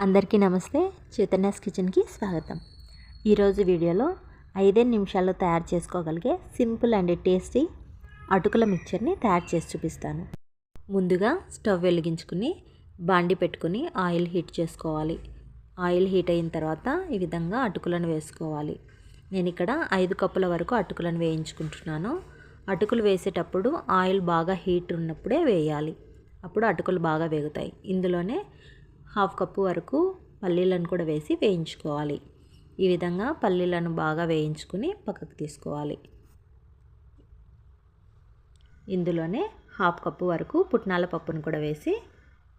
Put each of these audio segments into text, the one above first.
అందరికీ నమస్తే. చైతన్యాస్ కిచెన్కి స్వాగతం. ఈరోజు వీడియోలో ఐదే నిమిషాల్లో తయారు చేసుకోగలిగే సింపుల్ అండ్ టేస్టీ అటుకుల మిక్చర్ని తయారు చేసి చూపిస్తాను. ముందుగా స్టవ్ వెలిగించుకుని బాండి పెట్టుకుని ఆయిల్ హీట్ చేసుకోవాలి. ఆయిల్ హీట్ అయిన తర్వాత ఈ విధంగా అటుకులను వేసుకోవాలి. నేను ఇక్కడ ఐదు కప్పుల వరకు అటుకులను వేయించుకుంటున్నాను. అటుకులు వేసేటప్పుడు ఆయిల్ బాగా హీట్ ఉన్నప్పుడే వేయాలి. అప్పుడు అటుకులు బాగా వేగుతాయి. ఇందులోనే హాఫ్ కప్పు వరకు పల్లీలను కూడా వేసి వేయించుకోవాలి. ఈ విధంగా పల్లీలను బాగా వేయించుకుని పక్కకు తీసుకోవాలి. ఇందులోనే హాఫ్ కప్పు వరకు పుట్నాల పప్పును కూడా వేసి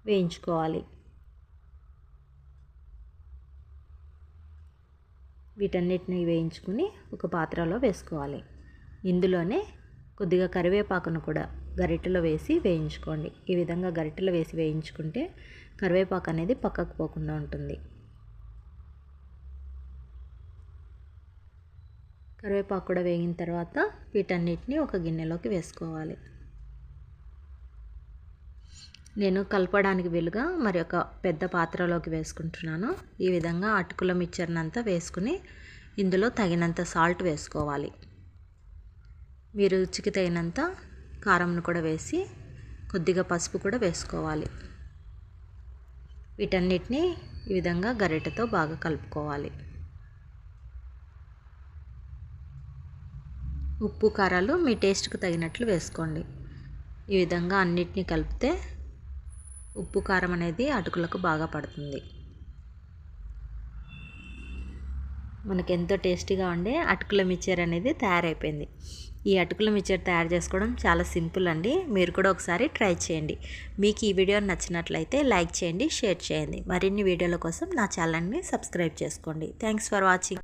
వేయించుకోవాలి. వీటన్నిటిని వేయించుకుని ఒక పాత్రలో వేసుకోవాలి. ఇందులోనే కొద్దిగా కరివేపాకును కూడా గరిటెలో వేసి వేయించుకోండి. ఈ విధంగా గరిటెలో వేసి వేయించుకుంటే కరివేపాకు అనేది పక్కకు పోకుండా ఉంటుంది. కరివేపాకు కూడా వేగిన తర్వాత వీటన్నిటిని ఒక గిన్నెలోకి వేసుకోవాలి. నేను కలపడానికి వీలుగా మరి ఒక పెద్ద పాత్రలోకి వేసుకుంటున్నాను. ఈ విధంగా అటుకుల మిక్చర్నంతా వేసుకుని ఇందులో తగినంత సాల్ట్ వేసుకోవాలి. మీరు రుచికి తగినంత కారంను కూడా వేసి కొద్దిగా పసుపు కూడా వేసుకోవాలి. వీటన్నిటిని ఈ విధంగా గరిటెతో బాగా కలుపుకోవాలి. ఉప్పు కారాలు మీ టేస్ట్కి తగినట్లు వేసుకోండి. ఈ విధంగా అన్నిటినీ కలిపితే ఉప్పు కారం అనేది అటుకులకు బాగా పడుతుంది. మనకి ఎంతో టేస్టీగా ఉండే అటుకుల మిక్చర్ అనేది తయారైపోయింది. ఈ అటుకుల మిక్చర్ తయారు చేసుకోవడం చాలా సింపుల్ అండి. మీరు కూడా ఒకసారి ట్రై చేయండి. మీకు ఈ వీడియో నచ్చినట్లయితే లైక్ చేయండి షేర్ చేయండి. మరిన్ని వీడియోల కోసం నా ఛానల్ని సబ్స్క్రైబ్ చేసుకోండి. Thanks for watching.